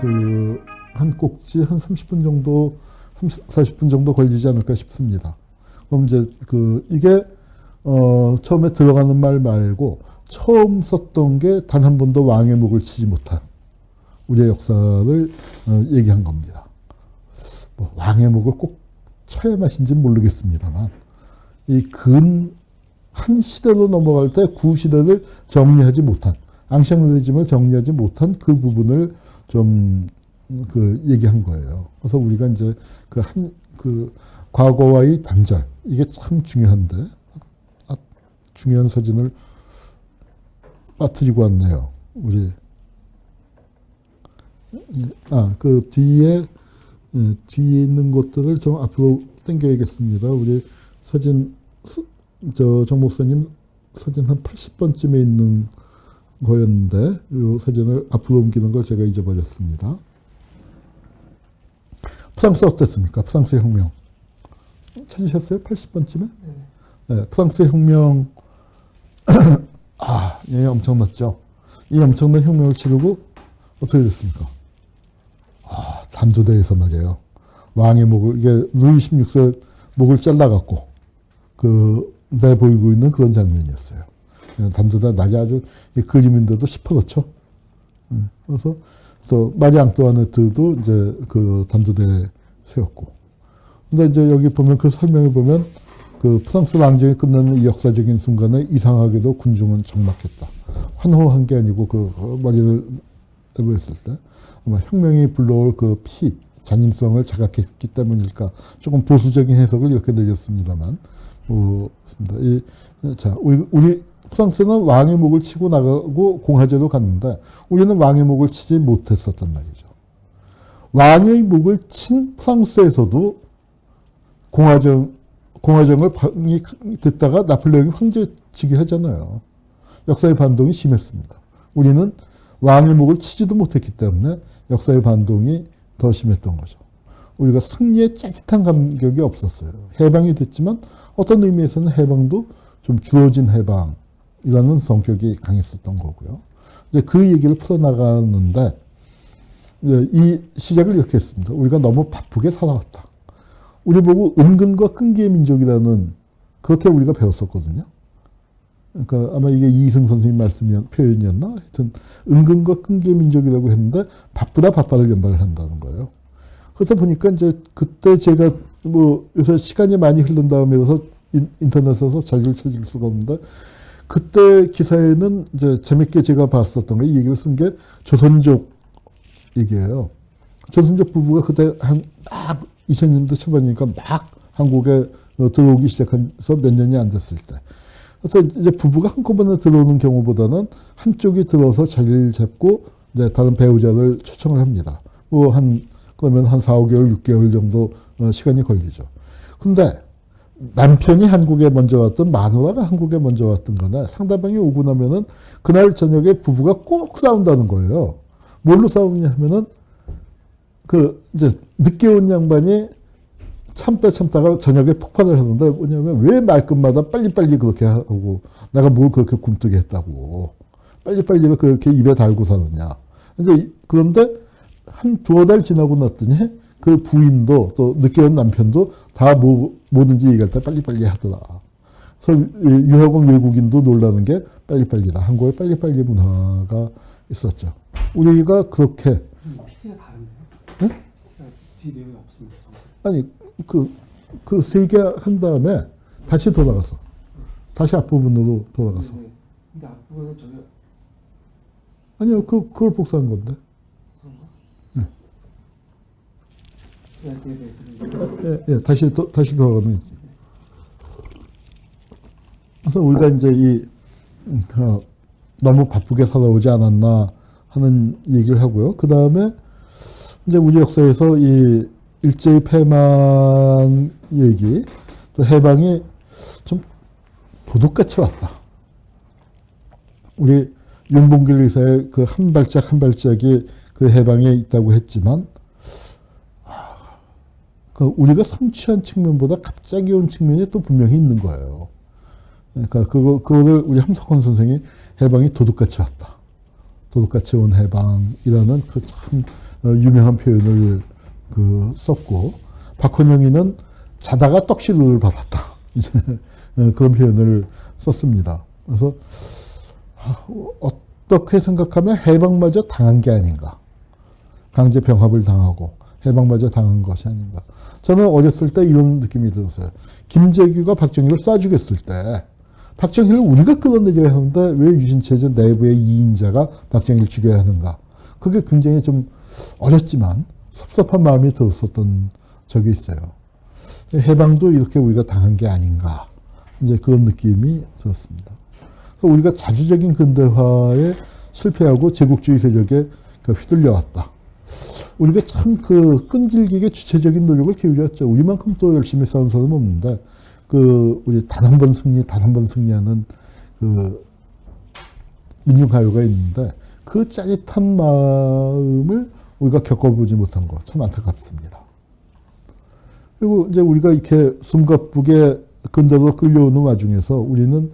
그한 꼭지 한 30분 정도, 30, 40분 정도 걸리지 않을까 싶습니다. 그럼 이제 그 이게 어 처음에 들어가는 말 말고 처음 썼던 게 단 한 번도 왕의 목을 치지 못한 우리의 역사를 어, 얘기한 겁니다. 뭐 왕의 목을 꼭 쳐야 맛인지는 모르겠습니다만 이 근 한 시대로 넘어갈 때 구 시대를 정리하지 못한 앙샹르지즘을 정리하지 못한 그 부분을 좀 그 얘기한 거예요. 그래서 우리가 이제 그한그 과거와의 단절 이게 참 중요한데 아, 중요한 사진을 빠뜨리고 왔네요. 우리 아그 뒤에 예, 뒤에 있는 것들을 좀 앞으로 당겨야겠습니다. 우리 사진 수- 저 정 목사님 사진 한 80번쯤에 있는 거였는데 이 사진을 앞으로 옮기는 걸 제가 잊어버렸습니다. 프랑스 어땠습니까? 프랑스 혁명 찾으셨어요? 80번쯤에? 네, 프랑스 혁명 아, 예, 엄청났죠. 이 엄청난 혁명을 치르고 어떻게 됐습니까? 아, 단조대에서 말이에요. 왕의 목을 이게 루이 16세 목을 잘라갖고 그 내 보이고 있는 그런 장면이었어요. 단조대 낮이 아주 이 그림인데도 시퍼렇죠. 음, 그래서 또 마리 앙뚜아네트도 이제 그 단조대에 세웠고. 근데 이제 여기 보면 그 설명에 보면 그 프랑스 왕정이 끝나는 이 역사적인 순간에 이상하게도 군중은 적막했다. 환호한 게 아니고 그 머리를 내보였을 때 아마 혁명이 불러올 그 피, 잔임성을 자각했기 때문일까 조금 보수적인 해석을 이렇게 내렸습니다만 어, 그렇습니다. 이, 자 우리, 우리 프랑스는 왕의 목을 치고 나가고 공화제도 갔는데 우리는 왕의 목을 치지 못했었단 말이죠. 왕의 목을 친 프랑스에서도 공화정 공화정을 방이 됐다가 나폴레옹이 황제지기 하잖아요. 역사의 반동이 심했습니다. 우리는 왕의 목을 치지도 못했기 때문에 역사의 반동이 더 심했던 거죠. 우리가 승리의 짜릿한 감격이 없었어요. 해방이 됐지만 어떤 의미에서는 해방도 좀 주어진 해방이라는 성격이 강했었던 거고요. 이제 그 얘기를 풀어나가는데 이 시작을 이렇게 했습니다. 우리가 너무 바쁘게 살아왔다. 우리 보고 은근과 끈기의 민족이라는 그렇게 우리가 배웠었거든요. 그러니까 아마 이게 이승 선생님 말씀 표현이었나? 하여튼 은근과 끈기의 민족이라고 했는데 바쁘다 바빠를 연발을 한다는 거예요. 그러다 보니까 이제 그때 제가 뭐 요새 시간이 많이 흐른 다음에서 인- 인터넷에서 자료를 찾을 수가 없는데 그때 기사에는 이제 재밌게 제가 봤었던 게 이 얘기를 쓴 게 조선족 얘기예요. 조선족 부부가 그때 한 막 2000년대 초반이니까 막 한국에 어, 들어오기 시작해서 몇 년이 안 됐을 때. 그래서 이제 부부가 한꺼번에 들어오는 경우보다는 한쪽이 들어서 자리를 잡고 이제 다른 배우자를 초청을 합니다. 뭐 한 그러면 한 4, 5개월, 6개월 정도 어, 시간이 걸리죠. 근데 남편이 한국에 먼저 왔든 마누라가 한국에 먼저 왔든 간에 상대방이 오고 나면은 그날 저녁에 부부가 꼭 싸운다는 거예요. 뭘로 싸우냐 하면은 그 이제 늦게 온 양반이 참다 참다가 저녁에 폭발을 하는데 뭐냐면 왜 말끝마다 빨리빨리 그렇게 하고 내가 뭘 그렇게 굼뜨게 했다고 빨리빨리 그렇게 입에 달고 사느냐 이제 이- 그런데 한 두어 달 지나고 났더니 그 부인도 또 늦게 온 남편도 다 뭐, 뭐든지 얘기할 때 빨리빨리 하더라. 그래서 이 유학 온 외국인도 놀라는 게 빨리빨리다. 한국에 빨리빨리 문화가 있었죠. 우리가 그렇게 PT가 다른데요? 네? 뒤 내용이 없습니다. 아니 그 그 세 개 한 다음에 다시 돌아가서 다시 앞부분으로 돌아가서 네. 근데 앞부분은 저기 아니요 그 그걸 복사한 건데 네, 네, 다시 도, 다시 돌아가면. 그래서 우리가 이제 이 음, 어, 너무 바쁘게 살아오지 않았나 하는 얘기를 하고요. 그 다음에 이제 우리 역사에서 이 일제의 패망 얘기, 또 해방이 좀 도둑같이 왔다. 우리 윤봉길 의사의 그 한 발짝 한 발짝이 그 해방에 있다고 했지만 그 우리가 성취한 측면보다 갑자기 온 측면이 또 분명히 있는 거예요. 그러니까 그거 그거를 우리 함석헌 선생이 해방이 도둑같이 왔다. 도둑같이 온 해방이라는 그 참 유명한 표현을 그 썼고 박헌영이는 자다가 떡시루를 받았다. 이제 어, 그런 표현을 썼습니다. 그래서 아, 어떻게 생각하면 해방마저 당한 게 아닌가. 강제 병합을 당하고 해방마저 당한 것이 아닌가. 저는 어렸을 때 이런 느낌이 들었어요. 김재규가 박정희를 쏴 죽였을 때 박정희를 우리가 끌어내려야 하는데 왜 유신체제 내부의 이인자가 박정희를 죽여야 하는가. 그게 굉장히 좀 어렸지만 섭섭한 마음이 들었었던 적이 있어요. 해방도 이렇게 우리가 당한 게 아닌가. 이제 그런 느낌이 들었습니다. 우리가 자주적인 근대화에 실패하고 제국주의 세력에 그 휘둘려왔다. 우리가 참 그 끈질기게 주체적인 노력을 기울였죠. 우리만큼 또 열심히 싸운 사람은 없는데, 그, 우리 단 한 번 승리, 단 한 번 승리하는 그 민중가요가 있는데, 그 짜릿한 마음을 우리가 겪어보지 못한 거 참 안타깝습니다. 그리고 이제 우리가 이렇게 숨가쁘게 근대로 끌려오는 와중에서 우리는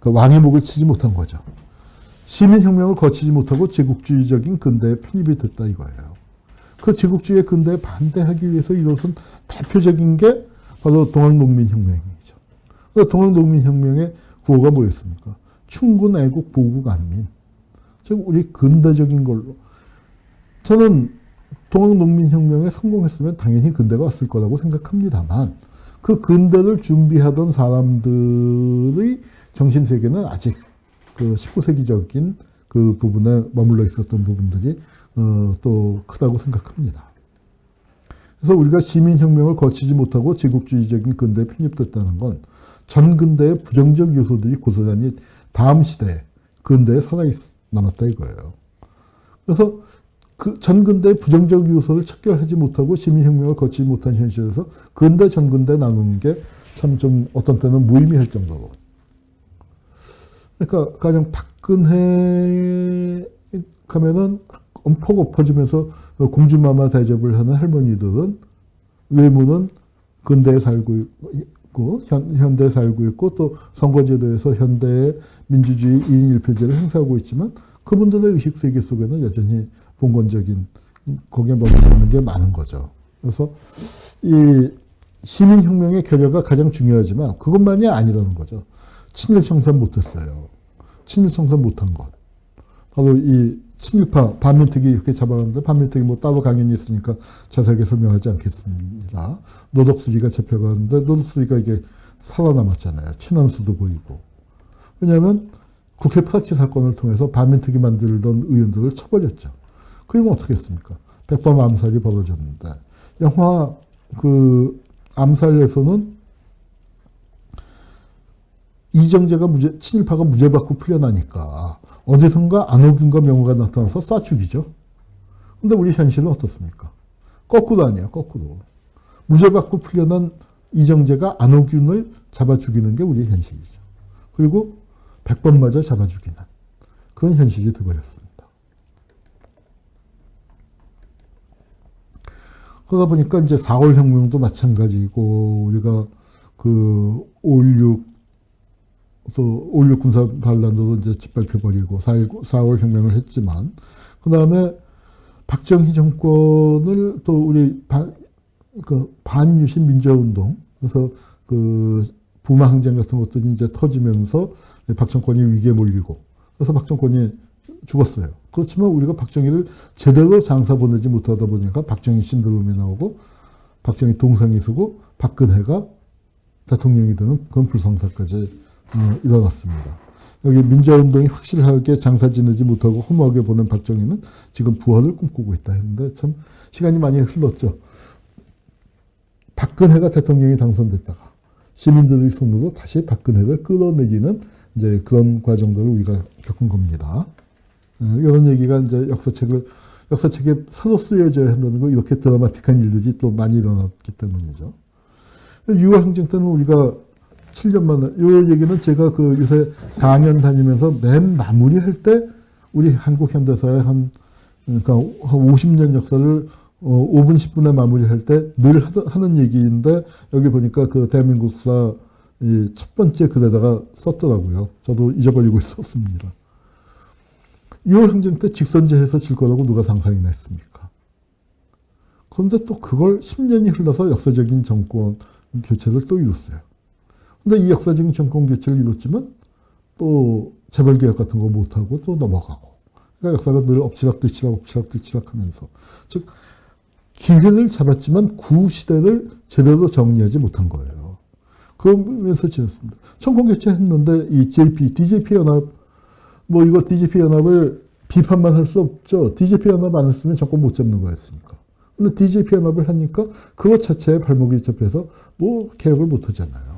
그 왕의 목을 치지 못한 거죠. 시민혁명을 거치지 못하고 제국주의적인 근대에 편입이 됐다 이거예요. 그 제국주의 근대에 반대하기 위해서 이것은 대표적인 게 바로 동학농민혁명이죠. 그 동학농민혁명의 구호가 뭐였습니까? 충군 애국 보국 안민. 즉 우리 근대적인 걸로 저는 동학농민혁명에 성공했으면 당연히 근대가 왔을 거라고 생각합니다만 그 근대를 준비하던 사람들의 정신세계는 아직 그 19세기적인 그 부분에 머물러 있었던 부분들이 어, 또 크다고 생각합니다. 그래서 우리가 시민혁명을 거치지 못하고 제국주의적인 근대에 편입됐다는 건 전 근대의 부정적 요소들이 고스란히 다음 시대 근대에 살아 남았다 이거예요. 그래서 그 전근대의 부정적 요소를 척결하지 못하고 시민혁명을 거치지 못한 현실에서 근대 전근대 나누는 게 참 좀 어떤 때는 무의미할 정도로 그러니까 가령 박근혜 가면은 엄폭 엎어지면서 공주마마 대접을 하는 할머니들은 외모는 근대에 살고 있고 현, 현대에 살고 있고 또 선거제도에서 현대의 민주주의 2인 1표제를 행사하고 있지만 그분들의 의식 세계 속에는 여전히 봉건적인 거기에 머무르는 게 많은 거죠. 그래서 이 시민혁명의 결여가 가장 중요하지만 그것만이 아니라는 거죠. 친일 청산 못했어요. 친일 청산 못한 것. 바로 이 친일파 반민특위 이렇게 잡아갔는데 반민특위 뭐 따로 강연이 있으니까 자세하게 설명하지 않겠습니다. 노덕수리가 잡혀갔는데 노덕수리가 이게 살아남았잖아요. 친한수도 보이고. 왜냐하면 국회 프락치 사건을 통해서 반민특위 만들던 의원들을 쳐버렸죠. 그리고 어떻게 했습니까? 백범 암살이 벌어졌는데 영화 그 암살에서는 이정재가 무죄, 친일파가 무죄받고 풀려나니까 어디선가 안호균과 명호가 나타나서 쏴 죽이죠. 근데 우리 현실은 어떻습니까? 거꾸로 아니에요, 거꾸로. 무죄받고 풀려난 이정재가 안호균을 잡아 죽이는 게 우리 현실이죠. 그리고 백번마저 잡아 죽이는 그런 현실이 되어버렸습니다. 그러다 보니까 이제 4월 혁명도 마찬가지고 우리가 그5.16 또 5.16 군사 반란도 이제 짓밟혀버리고 4월 혁명을 했지만 그 다음에 박정희 정권을 또 우리 반, 그 반유신 민주화운동 그래서 그 부마 항쟁 같은 것들이 이제 터지면서 박정권이 위기에 몰리고 그래서 박정권이 죽었어요. 그렇지만 우리가 박정희를 제대로 장사 보내지 못하다 보니까 박정희 신드롬이 나오고 박정희 동상이 서고 박근혜가 대통령이 되는 그런 불상사까지 어, 일어났습니다. 여기 민주화운동이 확실하게 장사 지내지 못하고 허무하게 보낸 박정희는 지금 부활을 꿈꾸고 있다 했는데 참 시간이 많이 흘렀죠. 박근혜가 대통령이 당선됐다가 시민들의 손으로 다시 박근혜를 끌어내기는 이제 그런 과정들을 우리가 겪은 겁니다. 어, 이런 얘기가 이제 역사책을 역사책에 새로 쓰여져야 한다는 거 이렇게 드라마틱한 일들이 또 많이 일어났기 때문이죠. 6월 항쟁 때는 우리가 7년 만에 이 얘기는 제가 그 요새 강연 다니면서 맨 마무리할 때 우리 한국 현대사의 한 그러니까 한 50년 역사를 어, 5분 10분에 마무리할 때 늘 하는 얘기인데 여기 보니까 그 대한민국사 이 첫 번째 글에다가 썼더라고요. 저도 잊어버리고 있었습니다. 6월 항쟁 때 직선제해서 질 거라고 누가 상상이나 했습니까? 그런데 또 그걸 10년이 흘러서 역사적인 정권 교체를 또 이뤘어요. 근데 이 역사적인 정권 교체를 이뤘지만 또 재벌 개혁 같은 거 못하고 또 넘어가고. 그러니까 역사가 늘 엎치락뒤치락 엎치락뒤치락 하면서. 즉, 기회를 잡았지만 구시대를 제대로 정리하지 못한 거예요. 그러면서 지냈습니다. 정권 교체했는데 이 JP, DJP 연합, 뭐 이거 DJP 연합을 비판만 할 수 없죠. DJP 연합 안 했으면 정권 못 잡는 거였으니까. 근데 DJP 연합을 하니까 그것 자체에 발목이 잡혀서 뭐 개혁을 못 하잖아요.